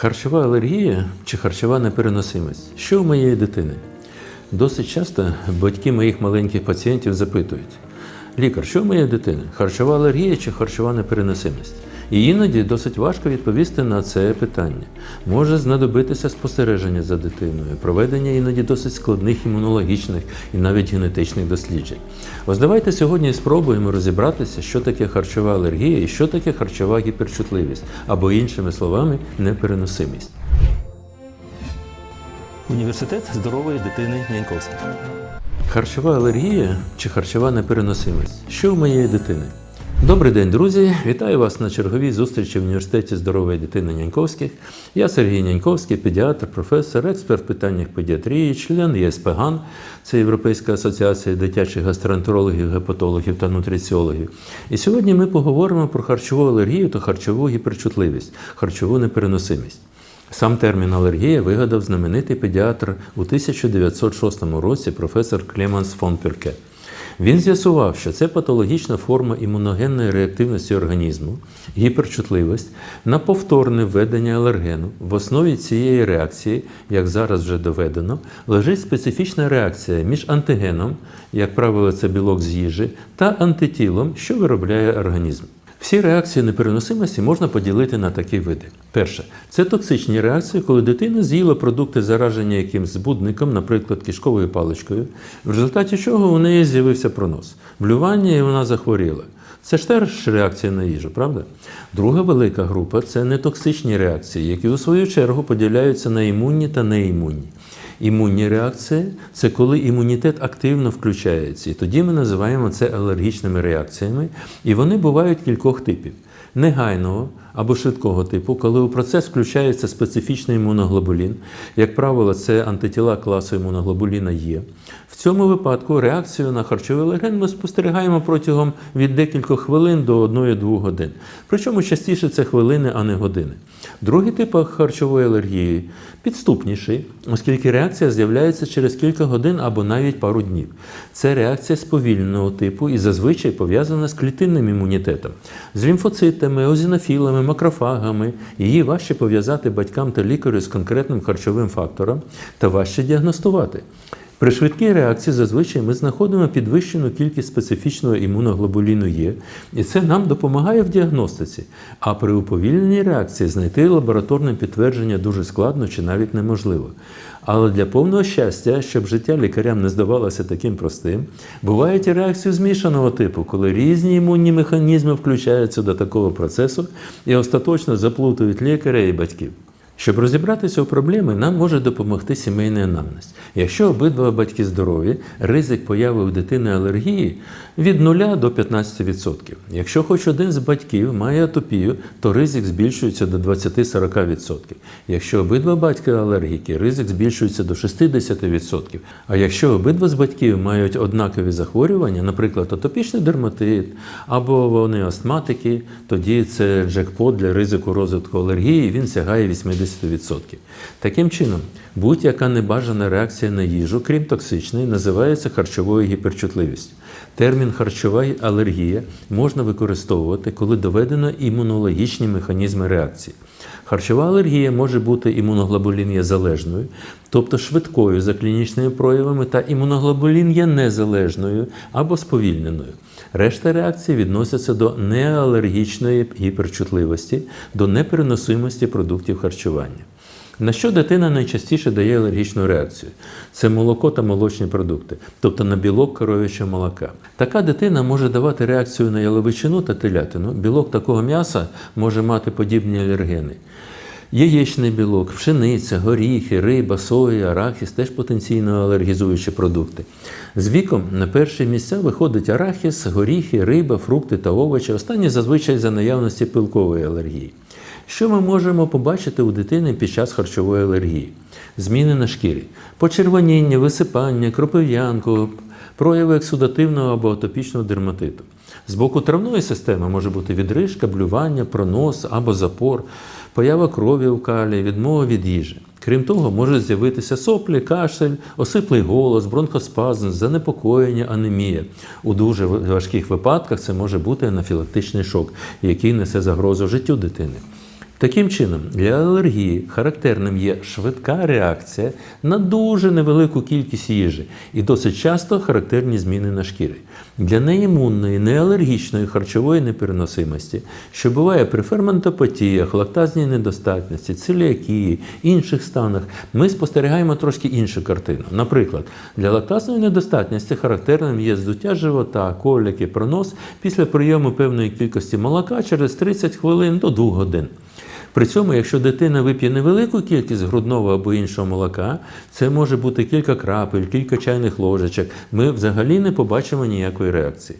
Харчова алергія чи харчова непереносимість? Що у моєї дитини? Досить часто батьки моїх маленьких пацієнтів запитують: лікар, що у моєї дитини? Харчова алергія чи харчова непереносимість? І іноді досить важко відповісти на це питання. Може знадобитися спостереження за дитиною, проведення іноді досить складних імунологічних і навіть генетичних досліджень. Ось давайте сьогодні спробуємо розібратися, що таке харчова алергія і що таке харчова гіперчутливість, або іншими словами, непереносимість. Університет здорової дитини Няньковський. Харчова алергія чи харчова непереносимість? Що у моєї дитини? Добрий день, друзі! Вітаю вас на черговій зустрічі в університеті здорової дитини Няньковських. Я Сергій Няньковський, педіатр, професор, експерт в питаннях педіатрії, член ЄСПГАН, це Європейська асоціація дитячих гастроентерологів, гепатологів та нутриціологів. І сьогодні ми поговоримо про харчову алергію та харчову гіперчутливість, харчову непереносимість. Сам термін алергія вигадав знаменитий педіатр у 1906 році професор Клеманс фон Пюрке. Він з'ясував, що це патологічна форма імуногенної реактивності організму, гіперчутливість на повторне введення алергену. В основі цієї реакції, як зараз вже доведено, лежить специфічна реакція між антигеном, як правило, це білок з їжі, та антитілом, що виробляє організм. Всі реакції непереносимості можна поділити на такі види. Перше, це токсичні реакції, коли дитина з'їла продукти зараження якимсь збудником, наприклад, кишковою паличкою, в результаті чого у неї з'явився пронос, блювання і вона захворіла. Це ж теж реакція на їжу, правда? Друга велика група це нетоксичні реакції, які у свою чергу поділяються на імунні та неімунні. Імунні реакції це коли імунітет активно включається. І тоді ми називаємо це алергічними реакціями, і вони бувають кількох типів. Негайного або швидкого типу, коли у процес включається специфічний імуноглобулін, як правило, це антитіла класу імуноглобуліна Є. В цьому випадку реакцію на харчовий алерген ми спостерігаємо протягом від декількох хвилин до 1-2 годин. Причому частіше це хвилини, а не години. Другий тип харчової алергії підступніший, оскільки реакція з'являється через кілька годин або навіть пару днів. Це реакція сповільненого типу і зазвичай пов'язана з клітинним імунітетом, з лімфоцитами, озінофілами, макрофагами. Її важче пов'язати батькам та лікарю з конкретним харчовим фактором та важче діагностувати. При швидкій реакції зазвичай ми знаходимо підвищену кількість специфічного імуноглобуліну Є, і це нам допомагає в діагностиці. А при уповільненій реакції знайти лабораторне підтвердження дуже складно чи навіть неможливо. Але для повного щастя, щоб життя лікарям не здавалося таким простим, бувають і реакції змішаного типу, коли різні імунні механізми включаються до такого процесу і остаточно заплутують лікаря і батьків. Щоб розібратися у проблеми, нам може допомогти сімейний анамнез. Якщо обидва батьки здорові, ризик появи у дитини алергії від 0 до 15%. Якщо хоч один з батьків має атопію, то ризик збільшується до 20-40%. Якщо обидва батьки алергіки, ризик збільшується до 60%. А якщо обидва з батьків мають однакові захворювання, наприклад, атопічний дерматит або вони астматики, тоді це джекпот для ризику розвитку алергії, він сягає 80%. 10%. Таким чином, будь-яка небажана реакція на їжу, крім токсичної, називається харчовою гіперчутливістю. Термін харчова алергія можна використовувати, коли доведено імунологічні механізми реакції. Харчова алергія може бути імуноглобулін залежною, тобто швидкою за клінічними проявами, та імуноглобулін є незалежною або сповільненою. Решта реакцій відносяться до неалергічної гіперчутливості, до непереносимості продуктів харчування. На що дитина найчастіше дає алергічну реакцію? Це молоко та молочні продукти, тобто на білок коров'ячого молока. Така дитина може давати реакцію на яловичину та телятину. Білок такого м'яса може мати подібні алергени. Яєчний білок, пшениця, горіхи, риба, соя, арахіс теж потенційно алергізуючі продукти. З віком на перші місця виходить арахіс, горіхи, риба, фрукти та овочі. Останні зазвичай за наявності пилкової алергії. Що ми можемо побачити у дитини під час харчової алергії? Зміни на шкірі, почервоніння, висипання, кропив'янку, прояви ексудативного або атопічного дерматиту. З боку травної системи може бути відрижка, блювання, пронос або запор, поява крові у калі, відмова від їжі. Крім того, можуть з'явитися соплі, кашель, осиплий голос, бронхоспазм, занепокоєння, анемія. У дуже важких випадках це може бути анафілактичний шок, який несе загрозу життю дитини. Таким чином, для алергії характерним є швидка реакція на дуже невелику кількість їжі і досить часто характерні зміни на шкірі. Для неімунної, неалергічної харчової непереносимості, що буває при ферментопатіях, лактазній недостатності, целіакії, інших станах, ми спостерігаємо трошки іншу картину. Наприклад, для лактазної недостатності характерним є здуття живота, коліки, пронос після прийому певної кількості молока через 30 хвилин до 2 годин. При цьому, якщо дитина вип'є невелику кількість грудного або іншого молока, це може бути кілька крапель, кілька чайних ложечок. Ми взагалі не побачимо ніякої реакції.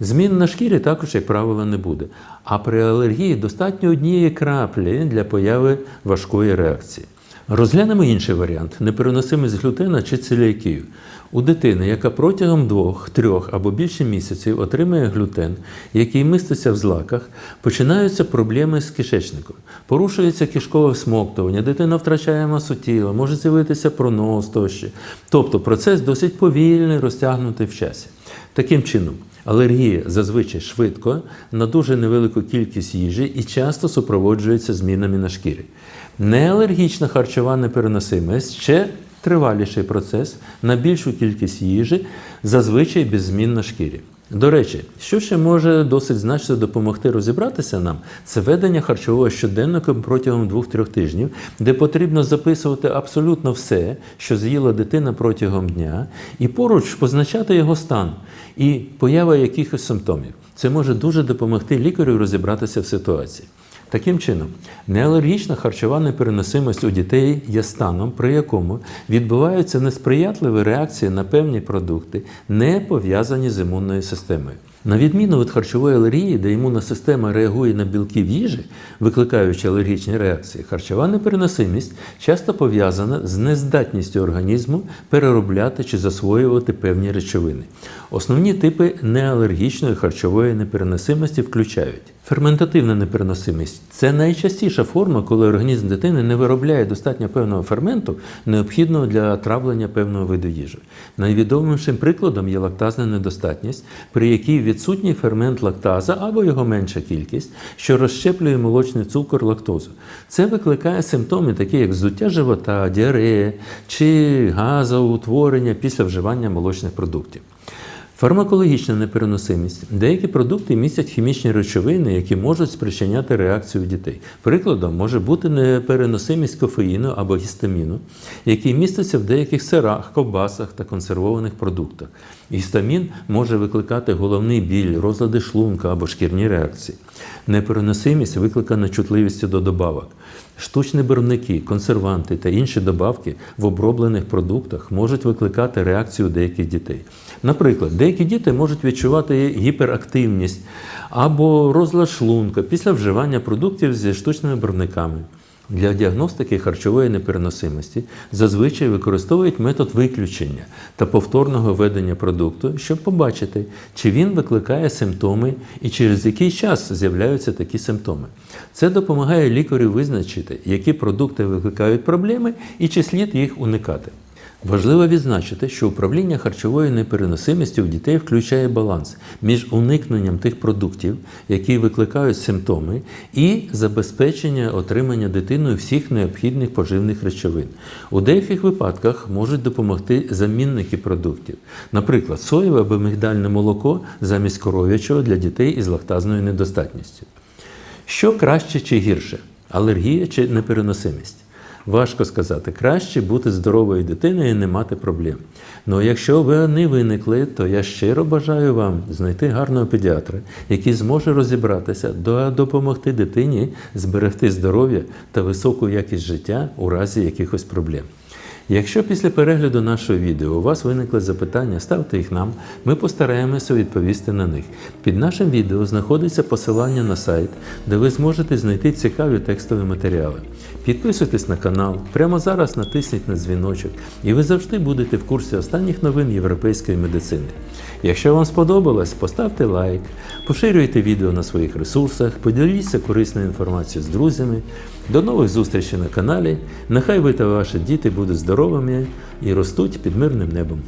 Змін на шкірі також, як правило, не буде. А при алергії достатньо однієї краплі для появи важкої реакції. Розглянемо інший варіант непереносимість глютена чи целіакію. У дитини, яка протягом двох, трьох або більше місяців отримує глютен, який міститься в злаках, починаються проблеми з кишечником. Порушується кишкове всмоктування, дитина втрачає масу тіла, може з'явитися пронос тощо. Тобто процес досить повільний, розтягнутий в часі. Таким чином, алергія зазвичай швидко на дуже невелику кількість їжі і часто супроводжується змінами на шкірі. Неалергічна харчова непереносимість ще триваліший процес на більшу кількість їжі, зазвичай без змін на шкірі. До речі, що ще може досить значно допомогти розібратися нам, це ведення харчового щоденника протягом 2-3 тижнів, де потрібно записувати абсолютно все, що з'їла дитина протягом дня, і поруч позначати його стан і поява якихось симптомів. Це може дуже допомогти лікарю розібратися в ситуації. Таким чином, неалергічна харчова непереносимість у дітей є станом, при якому відбуваються несприятливі реакції на певні продукти, не пов'язані з імунною системою. На відміну від харчової алергії, де імунна система реагує на білки в їжі, викликаючи алергічні реакції, харчова непереносимість часто пов'язана з нездатністю організму переробляти чи засвоювати певні речовини. Основні типи неалергічної харчової непереносимості включають ферментативна непереносимість це найчастіша форма, коли організм дитини не виробляє достатньо певного ферменту, необхідного для травлення певного виду їжі. Найвідомішим прикладом є лактазна недостатність, при якій відсутній фермент лактаза або його менша кількість, що розщеплює молочний цукор лактозу. Це викликає симптоми, такі як здуття живота, діарея чи газоутворення після вживання молочних продуктів. Фармакологічна непереносимість. Деякі продукти містять хімічні речовини, які можуть спричиняти реакцію дітей. Прикладом може бути непереносимість кофеїну або гістаміну, який міститься в деяких сирах, ковбасах та консервованих продуктах. Гістамін може викликати головний біль, розлади шлунка або шкірні реакції. Непереносимість викликана чутливістю до добавок. Штучні барвники, консерванти та інші добавки в оброблених продуктах можуть викликати реакцію деяких дітей. Наприклад, деякі діти можуть відчувати гіперактивність або розлад шлунка після вживання продуктів зі штучними барвниками. Для діагностики харчової непереносимості зазвичай використовують метод виключення та повторного введення продукту, щоб побачити, чи він викликає симптоми і через який час з'являються такі симптоми. Це допомагає лікарю визначити, які продукти викликають проблеми і чи слід їх уникати. Важливо відзначити, що управління харчовою непереносимістю у дітей включає баланс між уникненням тих продуктів, які викликають симптоми, і забезпечення отримання дитиною всіх необхідних поживних речовин. У деяких випадках можуть допомогти замінники продуктів, наприклад, соєве або мигдальне молоко замість коров'ячого для дітей із лактазною недостатністю. Що краще чи гірше? Алергія чи непереносимість? Важко сказати, краще бути здоровою дитиною і не мати проблем. Ну якщо вони виникли, то я щиро бажаю вам знайти гарного педіатра, який зможе розібратися, допомогти дитині зберегти здоров'я та високу якість життя у разі якихось проблем. Якщо після перегляду нашого відео у вас виникли запитання, ставте їх нам, ми постараємося відповісти на них. Під нашим відео знаходиться посилання на сайт, де ви зможете знайти цікаві текстові матеріали. Підписуйтесь на канал, прямо зараз натисніть на дзвіночок, і ви завжди будете в курсі останніх новин європейської медицини. Якщо вам сподобалось, поставте лайк, поширюйте відео на своїх ресурсах, поділіться корисною інформацією з друзями. До нових зустрічей на каналі. Нехай ви та ваші діти будуть здоровими і ростуть під мирним небом.